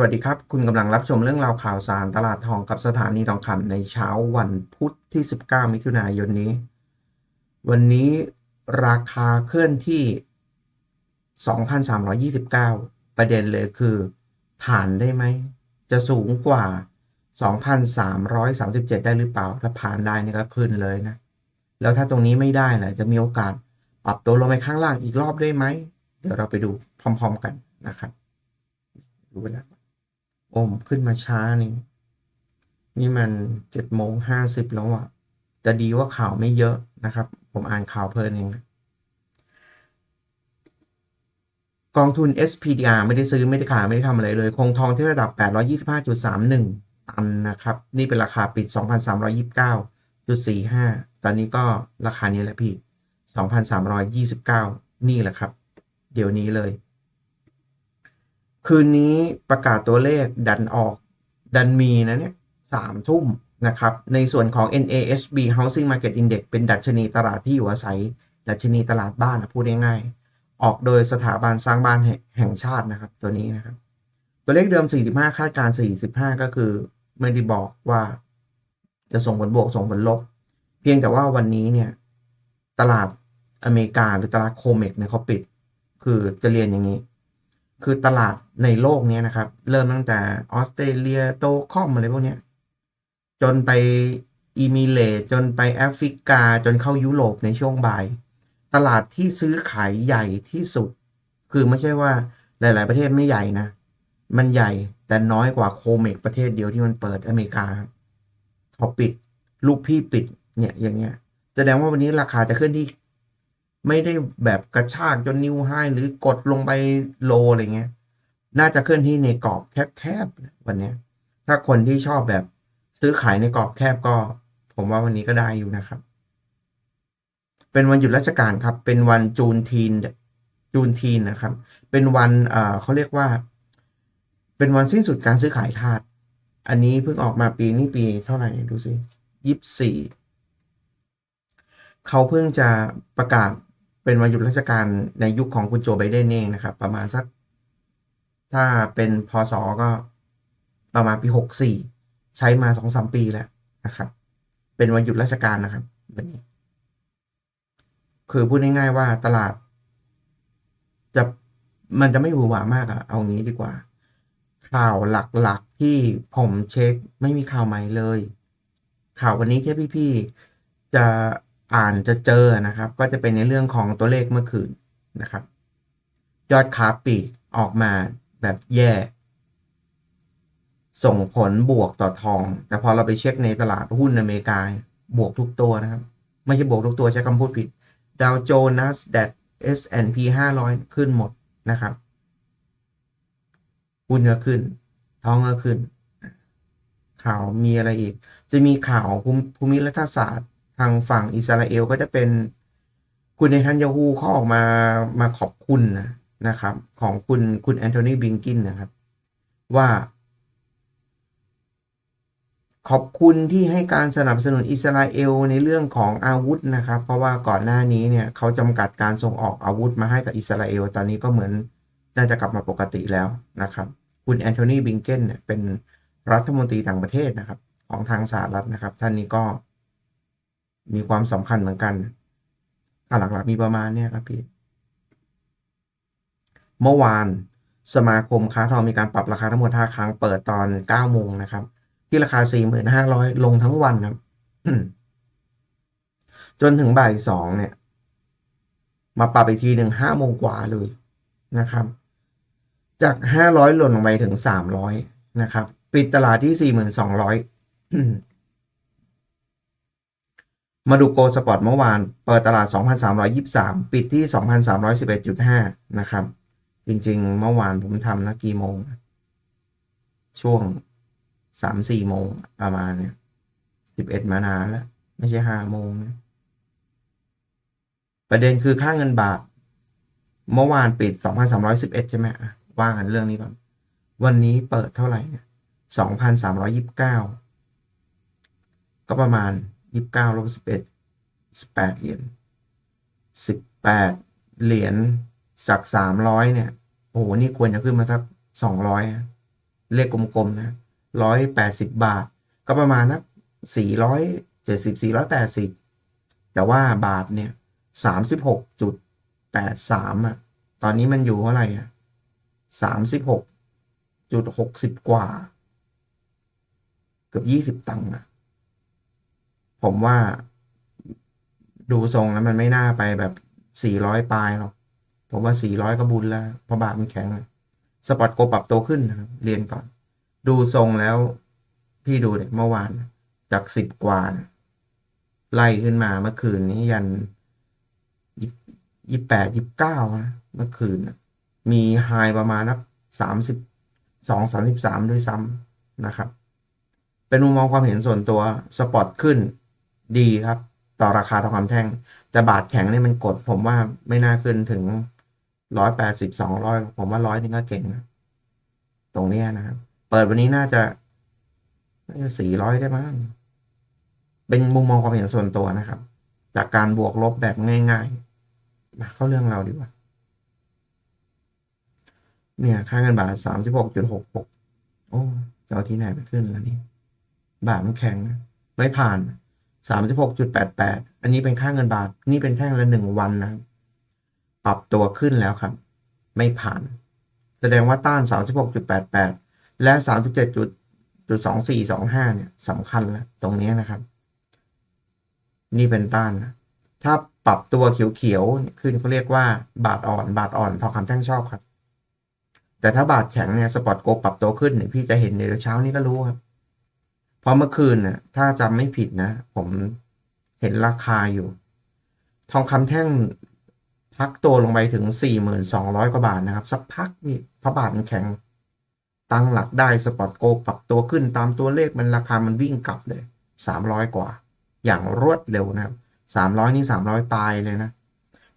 วัสดีครับ คุณกำลังรับชมเรื่องราวข่าวสารตลาดทองกับสถานีทองคำในเช้าวันพุธที่ 19 มิถุนายนนี้ วันนี้ราคาเคลื่อนที่ 2,329 ประเด็นเลยคือผ่านได้ไหม จะสูงกว่า 2,337 ได้หรือเปล่า ถ้าผ่านได้นี่ก็ขึ้นเลยนะ แล้วถ้าตรงนี้ไม่ได้ล่ะจะมีโอกาสปรับตัวลงไปข้างล่างอีกรอบได้ไหม เดี๋ยวเราไปดูพร้อม ๆ กันนะครับดูเวลา อนโอมขึ้นมาช้านี่ นี่มันเจ็ดโมงห้าสิบแล้วอะแต่ดีว่าข่าวไม่เยอะนะครับ ผมอ่านข่าวเพลินเองกองทุน SPDR ไม่ได้ซื้อไม่ได้ขายไม่ได้ทำอะไรเลย คงทองที่ระดับ 825.31 ตันนะครับ นี่เป็นราคาปิด 2,329.45 ตอนนี้ก็ราคานี้แหละพี่ 2,329 นี่แหละครับ เดี๋ยวนี้เลย คืนนี้ประกาศตัวเลขดันออกดันมีนะเนี่ยสามทุ่มนะครับ ในส่วนของ NASB Housing Market Index เป็นดัชนีตลาดที่อยู่อาศัย ดัชนีตลาดบ้านนะพูดง่ายๆออกโดยสถาบันสร้างบ้านแห่งชาตินะครับ ตัวนี้นะครับ ตัวเลขเดิม 45 คาดการ 45 ก็คือไม่ได้บอกว่า จะส่งผลบวกส่งผลลบ เพียงแต่ว่าวันนี้เนี่ย ตลาดอเมริกาหรือตลาดโคเมกเนี่ยเขาปิด คือจะเรียนอย่างนี้ คือตลาดในโลกนี้นะครับ เริ่มตั้งแต่ออสเตรเลียโตคอมอะไรพวกนี้จนไปอีมิเลตจนไปแอฟริกาจนเข้ายุโรปในช่วงบ่าย ตลาดที่ซื้อขายใหญ่ที่สุด คือไม่ใช่ว่าหลาย ๆ ประเทศไม่ใหญ่นะ มันใหญ่แต่น้อยกว่าโคเมกประเทศเดียวที่มันเปิดอเมริกาครับเขาปิด ลูกพี่ปิดเนี่ยอย่างเงี้ยแสดงว่าวันนี้ราคาจะขึ้นที่ ไม่ได้แบบกระชากจนนิวไฮหรือกดลงไปโลอะไรเงี้ย น่าจะเคลื่อนที่ในกรอบแคบๆวันนี้ถ้าคนที่ชอบแบบซื้อขายในกรอบแคบก็ ผมว่าวันนี้ก็ได้อยู่นะครับ เป็นวันหยุดราชการครับ เป็นวันจูนทีนจูนทีนนะครับ เป็นวันเอ่อเขาเรียกว่า เป็นวันสิ้นสุดการซื้อขายทาสอันนี้เพิ่งออกมาปีนี้ปีเท่าไหร่ดูสิยี่สี่เขาเพิ่งจะประกาศ เป็นวันหยุดราชการในยุคของคุณโจไบเดนเองนะครับ ประมาณสัก ถ้าเป็นพศก็ประมาณปีหกสี่ใช้มาสองสามปีแล้วนะครับ เป็นวันหยุดราชการนะครับวันนี้ คือพูดง่ายๆว่าตลาด จะมันจะไม่หวือหวามากอะเอางี้ดีกว่า ข่าวหลักๆที่ผมเช็คไม่มีข่าวใหม่เลย ข่าววันนี้ที่พี่ๆจะ อ่านจะเจอนะครับ ก็จะเป็นในเรื่องของตัวเลขเมื่อคืนนะครับ ยอดค้าปลีกออกมาแบบแย่ ส่งผลบวกต่อทอง แต่พอเราไปเช็คในตลาดหุ้นอเมริกาบวกทุกตัวนะครับ ไม่ใช่บวกทุกตัวใช้คำพูดผิดดาวโจนส์แดด S&P 500 ขึ้นหมดนะครับหุ้นก็ขึ้น ทองก็ขึ้น ข่าวมีอะไรอีก จะมีข่าวภูมิรัฐศาสตร์ ทางฝั่งอิสราเอลก็จะเป็น คุณเนทันยาฮูเขาออกมามาขอบคุณนะนะครับ ของคุณคุณแอนโทนีบิงกินนะครับ ว่า ขอบคุณที่ให้การสนับสนุนอิสราเอลในเรื่องของอาวุธนะครับ เพราะว่าก่อนหน้านี้เนี่ยเขาจำกัดการส่งออกอาวุธมาให้กับอิสราเอล ตอนนี้ก็เหมือนน่าจะกลับมาปกติแล้วนะครับ คุณแอนโทนีบิงเกนเนี่ยเป็นรัฐมนตรีต่างประเทศนะครับ ของทางสหรัฐนะครับ ท่านนี้ก็ มีความสำคัญเหมือนกันค่าหลักๆ มีประมาณเนี้ยครับพี่ เมื่อวานสมาคมค้าทองมีการปรับราคาทั้งหมด 5 ครั้งเปิดตอน 9 โมงนะครับ ที่ราคา 4,500 ลงทั้งวันครับ จนถึงบ่ายสองเนี่ย มาปรับอีกทีหนึ่งห้าโมงกว่าเลยนะครับ จาก 500 หล่นลงไปถึง 300 นะครับ ปิดตลาดที่ 4,200 มาดูโกลสปอร์ตเมื่อวาน เปิดตลาด 2,323 ปิดที่ 2,311.5 นะครับ จริงๆ เมื่อวานผมทำนะกี่โมง ช่วง 3-4 โมงประมาณเนี่ย 11 มานานแล้ว ไม่ใช่ 5 โมงนะประเด็นคือค่าเงินบาท เมื่อวานปิด 2,311 ใช่ไหมว่ากันเรื่องนี้ก่อน วันนี้เปิดเท่าไหร่เนี่ย2,329 ก็ประมาณ ยี่สิบเก้าลบสิบเอ็ดสิบแปดเหรียญสิบแปดเหรียญจากสามร้อยเนี่ยโอ้โหนี่ควรจะขึ้นมาสักสองร้อยเลขกลมๆนะร้อยแปดสิบบาท ก็ประมาณนักสี่ร้อยเจ็ดสิบสี่ร้อยแปดสิบแต่ว่าบาทเนี่ยสามสิบหกจุดแปดสามอะ ตอนนี้มันอยู่เท่าไหร่อะสามสิบหกจุดหกสิบกว่า เกือบยี่สิบตังค์อะ ผมว่าดูทรงแล้วมันไม่น่าไปแบบสี่ร้อยปลายหรอก ผมว่าสี่ร้อยก็บุญแล้วเพราะบาทมันแข็งสปอตโกปรับตัวขึ้นนะครับ เรียนก่อน ดูทรงแล้ว พี่ดูเนี่ยเมื่อวานจากสิบกว่านะไล่ขึ้นมาเมื่อคืนนี้ยันยี่แปดยี่เก้านะเมื่อคืนนะมีไฮประมาณนักสามสิบสองสามสิบสามด้วยซ้ำนะครับ เป็นมุมมองความเห็นส่วนตัวสปอตขึ้น ดีครับ ต่อราคาทองคำแท่ง แต่บาทแข็งนี่มันกด ผมว่าไม่น่าขึ้นถึงร้อยแปดสิบสองร้อยผมว่าร้อยนึงก็เก่งนะตรงนี้นะครับ เปิดวันนี้น่าจะน่าจะสี่ร้อยได้มั้งเป็นมุมมองความเห็นส่วนตัวนะครับ จากการบวกลบแบบง่ายๆมาเข้าเรื่องเราดีกว่า เนี่ย ค่าเงินบาทสามสิบหกจุดหกหกโอ้จะเอาที่ไหนไปขึ้นแล้วนี่บาทมันแข็งไม่ผ่าน สามสิบหกจุดแปดแปดอันนี้เป็นค่าเงินบาท นี่เป็นแค่ละหนึ่งวันนะครับ ปรับตัวขึ้นแล้วครับ ไม่ผ่าน แสดงว่าต้านสามสิบหกจุดแปดแปดและสามสิบเจ็ดจุดจุดสองสี่สองห้าเนี่ยสำคัญแล้วตรงนี้นะครับ นี่เป็นต้านนะถ้าปรับตัวเขียวๆขึ้นเขาเรียกว่าบาทอ่อน บาทอ่อนทองคำแท่งชอบครับ แต่ถ้าบาทแข็งเนี่ยสปอตโกปรับตัวขึ้นเนี่ยพี่จะเห็นในเช้านี้ก็รู้ครับ ราะเมื่อคืนน่ะ ถ้าจำไม่ผิดนะ ผมเห็นราคาอยู่ ทองคำแท่งพักตัวลงไปถึงสี่หมื่นสองร้อยกว่าบาทนะครับ สักพักนี่พระบาทมันแข็ง ตั้งหลักได้สปอตโกปรับตัวขึ้นตามตัวเลขมันราคามันวิ่งกลับเลยสามร้อยกว่า อย่างรวดเร็วนะครับสามร้อยนี่สามร้อยตายเลยนะ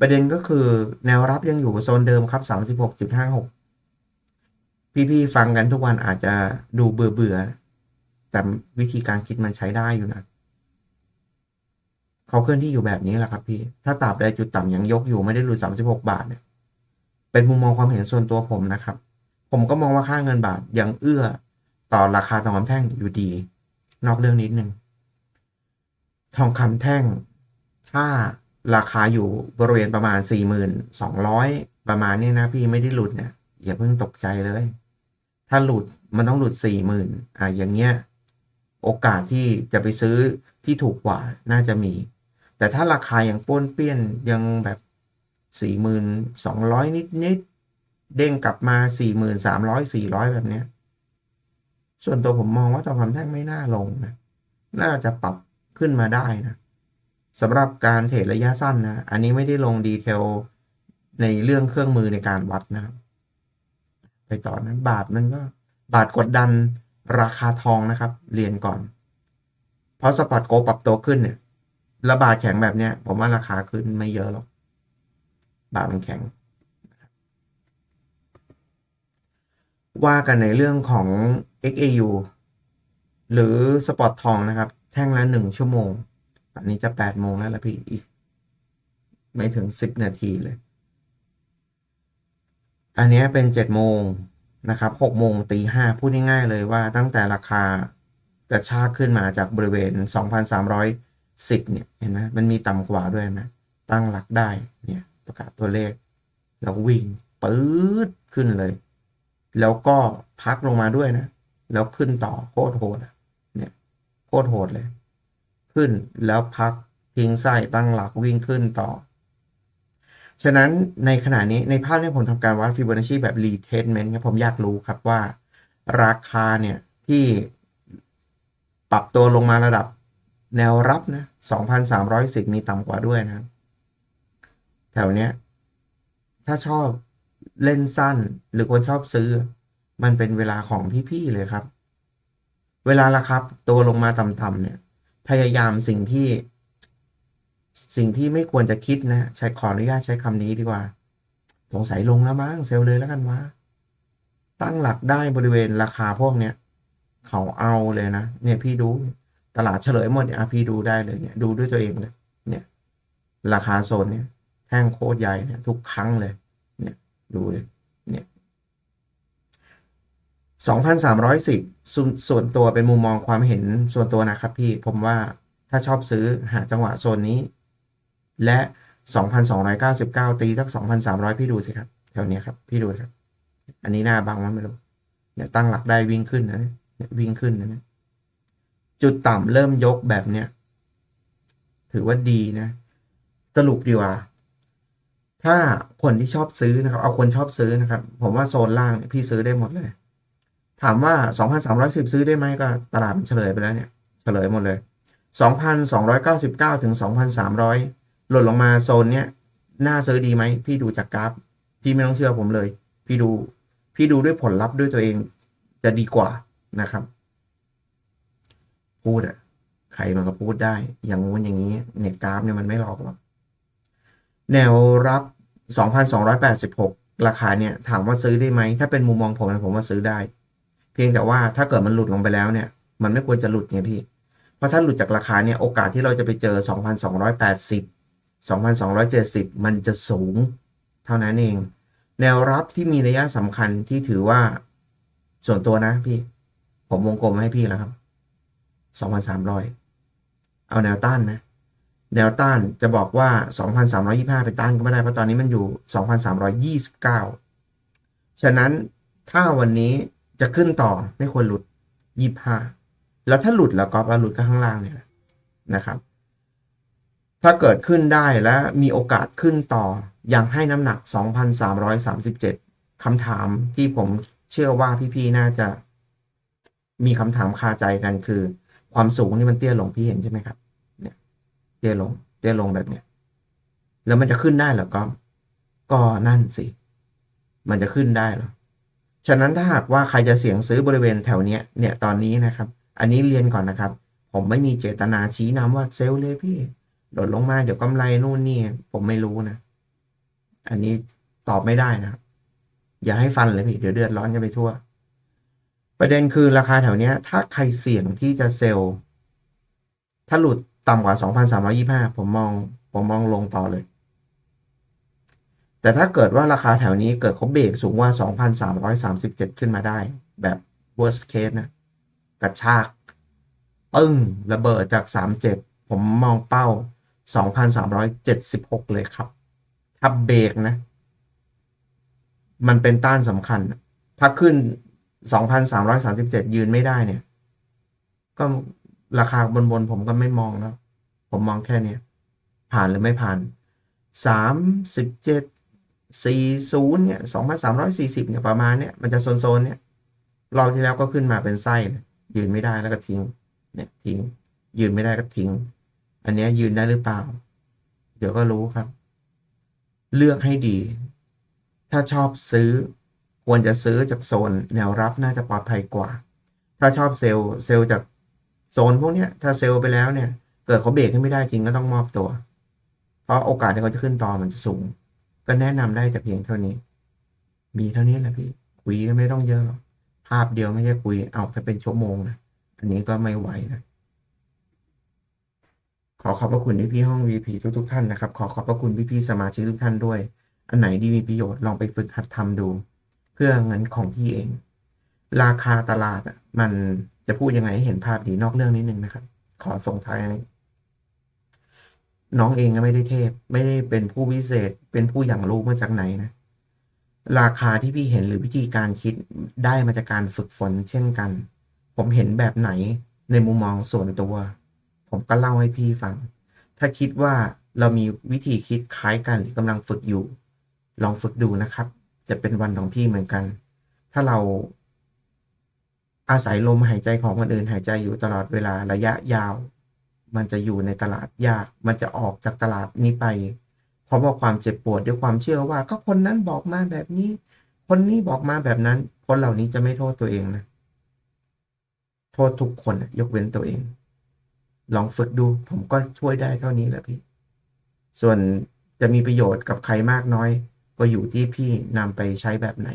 ประเด็นก็คือแนวรับยังอยู่โซนเดิมครับสามสิบหกจุดห้าหกพี่ๆ ฟังกันทุกวันอาจจะดูเบื่อเบื่อ แต่วิธีการคิดมันใช้ได้อยู่นะเขาเคลื่อนที่อยู่แบบนี้แหละครับพี่ ถ้าตราบใดจุดต่ำยังยกอยู่ไม่ได้หลุดสามสิบหกบาทเนี่ย เป็นมุมมองความเห็นส่วนตัวผมนะครับ ผมก็มองว่าค่าเงินบาทยังเอื้อต่อราคาทองคำแท่งอยู่ดี นอกเรื่องนิดนึงทองคำแท่ง ถ้าราคาอยู่บริเวณประมาณสี่หมื่นสองร้อยประมาณนี้นะพี่ไม่ได้หลุดเนี่ยอย่าเพิ่งตกใจเลย ถ้าหลุดมันต้องหลุดสี่หมื่นอะอย่างเงี้ย โอกาสที่จะไปซื้อที่ถูกกว่าน่าจะมี แต่ถ้าราคายังป้วนเปี้ยนยังแบบสี่หมื่นสองร้อยนิดนิดเด้งกลับมาสี่หมื่นสามร้อยสี่ร้อยแบบเนี้ย ส่วนตัวผมมองว่าทองคำแท่งไม่น่าลงนะ น่าจะปรับขึ้นมาได้นะสำหรับการเทรดระยะสั้นนะ อันนี้ไม่ได้ลงดีเทลในเรื่องเครื่องมือในการวัดนะ ไปต่อนะ บาทมันก็ บาทกดดัน ราคาทองนะครับ เรียนก่อน เพราะสปอตโกปรับตัวขึ้นเนี่ยแล้วบาทแข็งแบบเนี้ย ผมว่าราคาขึ้นไม่เยอะหรอก บาทมันแข็ง ว่ากันในเรื่องของ XAU หรือสปอตทองนะครับ แท่งละหนึ่งชั่วโมง ตอนนี้จะแปดโมงแล้วละพี่อีก ไม่ถึงสิบนาทีเลย อันนี้เป็นเจ็ดโมง นะครับหกโมงตีห้าพูดง่ายๆเลยว่าตั้งแต่ราคากระชากขึ้นมาจากบริเวณ 2,310 เนี่ย เห็นไหมมันมีต่ำกว่าด้วยนะ ตั้งหลักได้ เนี่ย ประกาศตัวเลข แล้ววิ่งปื๊ดขึ้นเลย แล้วก็พักลงมาด้วยนะ แล้วขึ้นต่อโคตรโหดเนี่ย โคตรโหดเลย ขึ้นแล้วพักทิ้งไส้ตั้งหลักวิ่งขึ้นต่อ ฉะนั้นในขณะนี้ในภาพนี้ผมทำการวัดฟิโบนัชชีแบบ retracement ครับผมอยากรู้ครับว่า ราคาเนี่ยที่ปรับตัวลงมาระดับแนวรับนะ 2,310 มีต่ำกว่าด้วยนะ แถวเนี้ย ถ้าชอบเล่นสั้นหรือคนชอบซื้อ มันเป็นเวลาของพี่ ๆ เลยครับ เวลาราคาตัวลงมาต่ำๆเนี่ย พยายามสิ่งที่ สิ่งที่ไม่ควรจะคิดนะใช้ขออนุญาตใช้คำนี้ดีกว่า สงสัยลงแล้วมั้งเซลเลยแล้วกันวะตั้งหลักได้บริเวณราคาพวกเนี้ยเขาเอาเลยนะ เนี่ยพี่ดูตลาดเฉลยหมดเนี่ยพี่ดูได้เลยเนี่ยดูด้วยตัวเองเลยเนี่ย ราคาโซนเนี่ยแท่งโคตรใหญ่เนี่ยทุกครั้งเลย เนี่ยดูเลยเนี่ยโ2,310ส่วนส่วนตัวเป็นมุมมองความเห็นส่วนตัวนะครับพี่ผมว่าถ้าชอบซื้อหาจังหวะโซนนี้ และ 2,299 ตีสัก 2,300 พี่ดูสิครับแถวเนี้ยครับ พี่ดูครับ อันนี้หน้าบังมันไม่รู้เนี่ยตั้งหลักได้วิ่งขึ้นนะเนี่ยวิ่งขึ้นนะเนี่ยจุดต่ำเริ่มยกแบบเนี้ยถือว่าดีนะ สรุปดีกว่า ถ้าคนที่ชอบซื้อนะครับ เอาคนชอบซื้อนะครับ ผมว่าโซนล่างพี่ซื้อได้หมดเลย ถามว่า 2,310 ซื้อได้ไหมก็ตลาดมันเฉลยไปแล้วเนี่ย เฉลยหมดเลย 2,299 ถึง 2,300 หล่นลงมาโซนเนี้ยน่าซื้อดีไหมพี่ดูจากกราฟ พี่ไม่ต้องเชื่อผมเลย พี่ดู พี่ดูด้วยผลลัพธ์ด้วยตัวเองจะดีกว่านะครับ พูดอะใครมันก็พูดได้ อย่างงู้นอย่างนี้ เนี่ยกราฟเนี่ยมันไม่หลอกหรอกแนวรับ 2,286 ราคาเนี่ย ถามว่าซื้อได้ไหม ถ้าเป็นมุมมองผมนะผมว่าซื้อได้ เพียงแต่ว่าถ้าเกิดมันหลุดลงไปแล้วเนี่ย มันไม่ควรจะหลุดไงพี่ เพราะถ้าหลุดจากราคาเนี่ย โอกาสที่เราจะไปเจอ 2,280 2,270 มันจะสูงเท่านั้นเอง แนวรับที่มีระยะสำคัญที่ถือว่าส่วนตัวนะพี่ ผมวงกลมให้พี่แล้วครับ 2,300 เอาแนวต้านนะ แนวต้านจะบอกว่า 2,325 เป็นต้านก็ไม่ได้ เพราะตอนนี้มันอยู่ 2,329 ฉะนั้นถ้าวันนี้จะขึ้นต่อไม่ควรหลุด 25 แล้วถ้าหลุดแล้วก็หลุดก็ข้างล่างเนี่ยนะครับ ถ้าเกิดขึ้นได้และมีโอกาสขึ้นต่อยังให้น้ำหนัก 2,337คำถามที่ผมเชื่อว่าพี่ๆน่าจะ มีคำถามคาใจกันคือ ความสูงนี่มันเตี้ยลงพี่เห็นใช่ไหมครับเนี่ยเตี้ยลงเตี้ยลงแบบเนี้ยแล้วมันจะขึ้นได้หรอก็ก็นั่นสิ มันจะขึ้นได้หรอฉะนั้นถ้าหากว่าใครจะเสี่ยงซื้อบริเวณแถวเนี้ยเนี่ยตอนนี้นะครับ อันนี้เรียนก่อนนะครับ ผมไม่มีเจตนาชี้นำว่าเซลล์เลยพี่ โดดลงมาเดี๋ยวกำไรนู่นนี่ ผมไม่รู้นะ อันนี้ตอบไม่ได้นะครับ อย่าให้ฟันเลยพี่เดี๋ยวเดือดร้อนกันไปทั่ว ประเด็นคือราคาแถวเนี้ย ถ้าใครเสี่ยงที่จะเซลล์ถ้าหลุดต่ำกว่า 2,325 ผมมอง ผมมองลงต่อเลย แต่ถ้าเกิดว่าราคาแถวนี้เกิดเขาเบรกสูงกว่า 2,337 ขึ้นมาได้ แบบ worst case นะ กระชาก ปึ้ง ระเบิดจาก 37 ผมมองเป้า 2,376 เลยครับ ถ้าเบรกนะ มันเป็นต้านสำคัญ ถ้าขึ้น 2,337 ยืนไม่ได้เนี่ย ก็ราคาบนๆผมก็ไม่มองแล้ว ผมมองแค่นี้ ผ่านหรือไม่ผ่าน 37 40เนี่ย2,340เนี่ยประมาณเนี่ยมันจะโซนๆเนี่ยรอบที่แล้วก็ขึ้นมาเป็นไส้ ยืนไม่ได้แล้วก็ทิ้ง เนี่ยทิ้ง ยืนไม่ได้ก็ทิ้ง อันนี้ยืนได้หรือเปล่า เดี๋ยวก็รู้ครับ เลือกให้ดี ถ้าชอบซื้อควรจะซื้อจากโซนแนวรับน่าจะปลอดภัยกว่า ถ้าชอบเซลล์เซลล์จากโซนพวกนี้ถ้าเซลล์ไปแล้วเนี่ย เกิดเขาเบรกให้ไม่ได้จริงก็ต้องมอบตัว เพราะโอกาสที่เขาจะขึ้นต่อมันจะสูง ก็แนะนำได้แต่เพียงเท่านี้ มีเท่านี้แหละพี่คุยก็ไม่ต้องเยอะหรอกภาพเดียวไม่ใช่คุยเอาถ้าเป็นชั่วโมงนะอันนี้ก็ไม่ไหวนะ อขอบพระคุณพี่ๆห้อง VP ทุกทุกท่านนะครับ ขอขอบพระคุณพี่ๆสมาชิกทุกท่านด้วย อันไหนดีมีประโยชน์ลองไปฝึกหัดทำดู เพื่อเงินของพี่เอง ราคาตลาดอะมันจะพูดยังไงให้เห็นภาพดีนอกเรื่องนิดนึงนะครับ ขอส่งท้ายน้องเองก็ไม่ได้เทพ ไม่ได้เป็นผู้พิเศษ เป็นผู้อย่างรู้มาจากไหนนะ ราคาที่พี่เห็นหรือวิธีการคิดได้มาจากการฝึกฝนเช่นกัน ผมเห็นแบบไหนในมุมมองส่วนตัว ผมก็เล่าให้พี่ฟัง ถ้าคิดว่าเรามีวิธีคิดคล้ายกันหรือกำลังฝึกอยู่ ลองฝึกดูนะครับ จะเป็นวันของพี่เหมือนกัน ถ้าเราอาศัยลมหายใจของคนอื่นหายใจอยู่ตลอดเวลาระยะยาว มันจะอยู่ในตลาดยาก มันจะออกจากตลาดนี้ไปเพราะว่าความเจ็บปวดด้วยความเชื่อว่า ก็คนนั้นบอกมาแบบนี้ คนนี้บอกมาแบบนั้น คนเหล่านี้จะไม่โทษตัวเองนะ โทษทุกคนยกเว้นตัวเอง ลองฝึกดู ผมก็ช่วยได้เท่านี้แหละพี่ ส่วนจะมีประโยชน์กับใครมากน้อย ก็อยู่ที่พี่นำไปใช้แบบไหน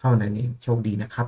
เท่านั้นเองโชคดีนะครับ